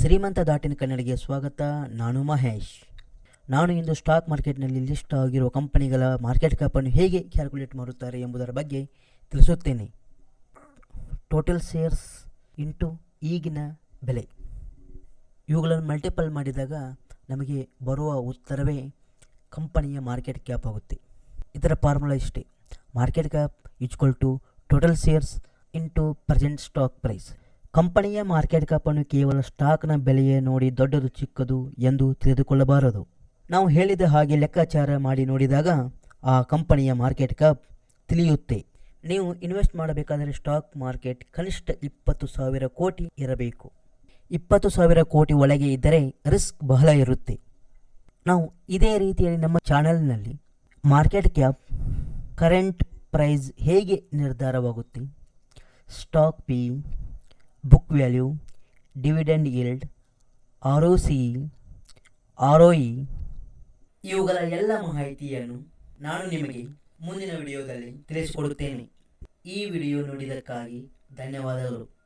ಶ್ರೀಮಂತ ದಾಟಿನ ಕನ್ನಡಿಗೆ ಸ್ವಾಗತ. ನಾನು ಮಹೇಶ್. ನಾನು ಇಂದು ಸ್ಟಾಕ್ ಮಾರ್ಕೆಟ್ನಲ್ಲಿ ಲಿಸ್ಟ್ ಆಗಿರುವ ಕಂಪನಿಗಳ ಮಾರ್ಕೆಟ್ ಕ್ಯಾಪನ್ನು ಹೇಗೆ ಕ್ಯಾಲ್ಕುಲೇಟ್ ಮಾಡುತ್ತಾರೆ ಎಂಬುದರ ಬಗ್ಗೆ ತಿಳಿಸುತ್ತೇನೆ. ಟೋಟಲ್ ಶೇರ್ಸ್ ಇಂಟು ಈಗಿನ ಬೆಲೆ. ಇವುಗಳನ್ನು ಮಲ್ಟಿಪಲ್ ಮಾಡಿದಾಗ ನಮಗೆ ಬರುವ ಉತ್ತರವೇ ಕಂಪನಿಯ ಮಾರ್ಕೆಟ್ ಕ್ಯಾಪ್ ಆಗುತ್ತೆ. ಇದರ ಫಾರ್ಮುಲಾ ಇಷ್ಟೇ. Market cap equal to total shares into present stock price ಕಂಪನಿಯ ಮಾರ್ಕೆಟ್ ಕ್ಯಾಪನ್ನು ಕೇವಲ ಸ್ಟಾಕ್ನ ಬೆಲೆಯೇ ನೋಡಿ ದೊಡ್ಡದು ಚಿಕ್ಕದು ಎಂದು ತಿಳಿದುಕೊಳ್ಳಬಾರದು. ನಾವು ಹೇಳಿದ ಹಾಗೆ ಲೆಕ್ಕಾಚಾರ ಮಾಡಿ ನೋಡಿದಾಗ ಆ ಕಂಪನಿಯ ಮಾರ್ಕೆಟ್ ಕ್ಯಾಪ್ ತಿಳಿಯುತ್ತೆ. ನೀವು ಇನ್ವೆಸ್ಟ್ ಮಾಡಬೇಕಾದರೆ ಸ್ಟಾಕ್ ಮಾರ್ಕೆಟ್ ಕನಿಷ್ಠ ಇಪ್ಪತ್ತು ಸಾವಿರ ಕೋಟಿ ಇರಬೇಕು. ಇಪ್ಪತ್ತು ಸಾವಿರ ಕೋಟಿ ಒಳಗೆ ಇದ್ದರೆ ರಿಸ್ಕ್ ಬಹಳ ಇರುತ್ತೆ. ನಾವು ಇದೇ ರೀತಿಯಲ್ಲಿ ನಮ್ಮ ಚಾನಲ್ನಲ್ಲಿ ಮಾರ್ಕೆಟ್ ಕ್ಯಾಪ್ ಕರೆಂಟ್ ಪ್ರೈಸ್ ಹೇಗೆ ನಿರ್ಧಾರವಾಗುತ್ತೆ? Stock P book value dividend yield R O C R O ಇವುಗಳ ಎಲ್ಲ ಮಾಹಿತಿಯನ್ನು ನಾನು ನಿಮಗೆ ಮುಂದಿನ ವಿಡಿಯೋದಲ್ಲಿ ತಿಳಿಸಿಕೊಡುತ್ತೇನೆ. ಈ ವಿಡಿಯೋ ನೋಡಿದ್ದಕ್ಕಾಗಿ ಧನ್ಯವಾದಗಳು.